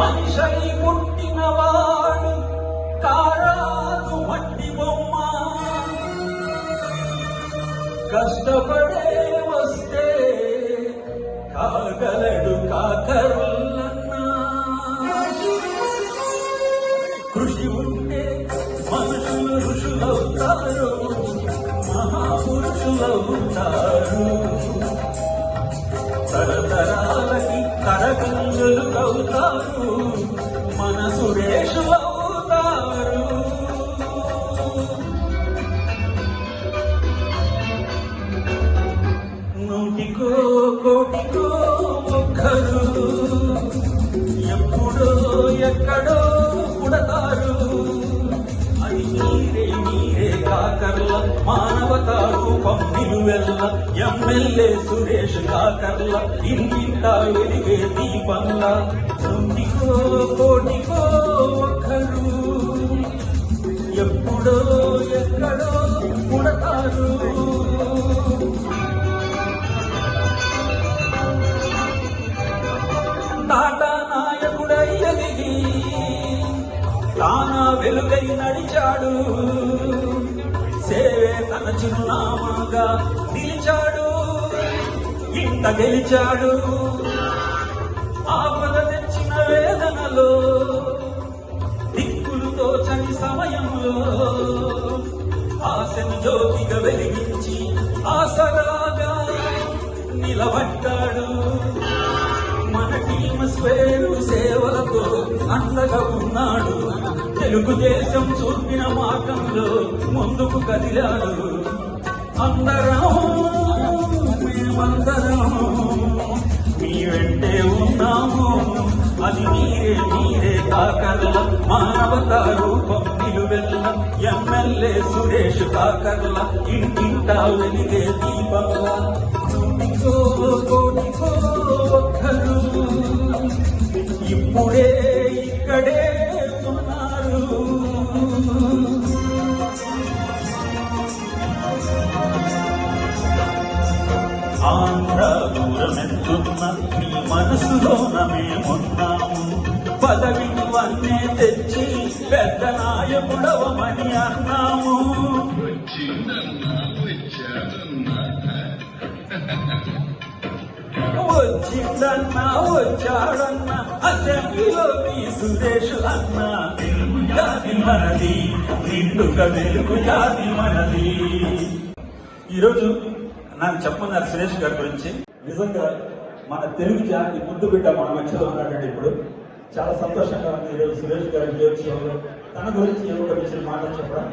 మనిషై పుట్టినవాడు కారాదు మట్టి బొమ్మ. కష్టపడే వస్తే కాగలడు కాకరులన్నా. కృషి ఉంటే మనుషులు ఋషులవుతారు మహాపురుషులవుతారు. తరతరా అవుతారు మన సురేషులవుతారు నూటికో కోటికో ఒక్కరు ఎప్పుడో ఎక్కడో పుడతారు. అది మీరే మీరే కాకరు. మానవతా రూపం నిలువెల్ల ఎమ్మెల్యే సురేష్ కాకర్ల ఇంటింట ఎదిగే దీపంల. నూటికో కోటికో ఒక్కరు. ఎప్పుడో ఎక్కడో పుడతారు. టాటా నాయకుడై ఎదిగి తానా వెలుగై నడిచాడు. చిరునామాగా నిలిచాడు. ఇంత గెలిచాడు. ఆపద తెచ్చిన వేదనలో దిక్కులు తోచని సమయంలో ఆశను జ్యోతిగా వెలిగించి ఆసరాగా నిలబడ్డాడు. మన టీం స్వేరు సేవలతో అండగా ఉన్నాడు. తెలుగుదేశం చూపిన మార్గంలో ముందుకు కదిలాడు అందరం మేమందరం మీ వెంటే ఉన్నాము అది మీరే మీరే కాకర్ల మానవత రూపం నిలువెల్ల ఎమ్మెల్యే సురేష్ కాకర్ల ఇంటింటా వెలిగే దీపంలా నూటికో కోటికో ఒక్కరు ఇప్పుడే ఆంధ్ర దూరమెంతున్న నీ మనసులోన మేమున్నాము పదవిని తెచ్చి పెద్ద నాయకుడవమని అన్నాము. వచ్చిందన్నా వచ్చాదన్నా వచ్చాడన్నా అసెంబ్లీలో మీ సురేష్ అన్న తెలుగు జాతి మనది నిండుగా తెలుగు జాతి మనది. ఈరోజు నాకు చెప్పమన్నారు సురేష్ గారి గురించి. నిజంగా మన తెలుగు జాతి ముద్దు బిడ్డ మన మధ్యలో ఉన్నాడండి ఇప్పుడు చాలా సంతోషంగా ఉంది ఈరోజు సురేష్ గారి జీవితంలో. తన గురించి ఏదో ఒక విషయం మాట చెప్పడం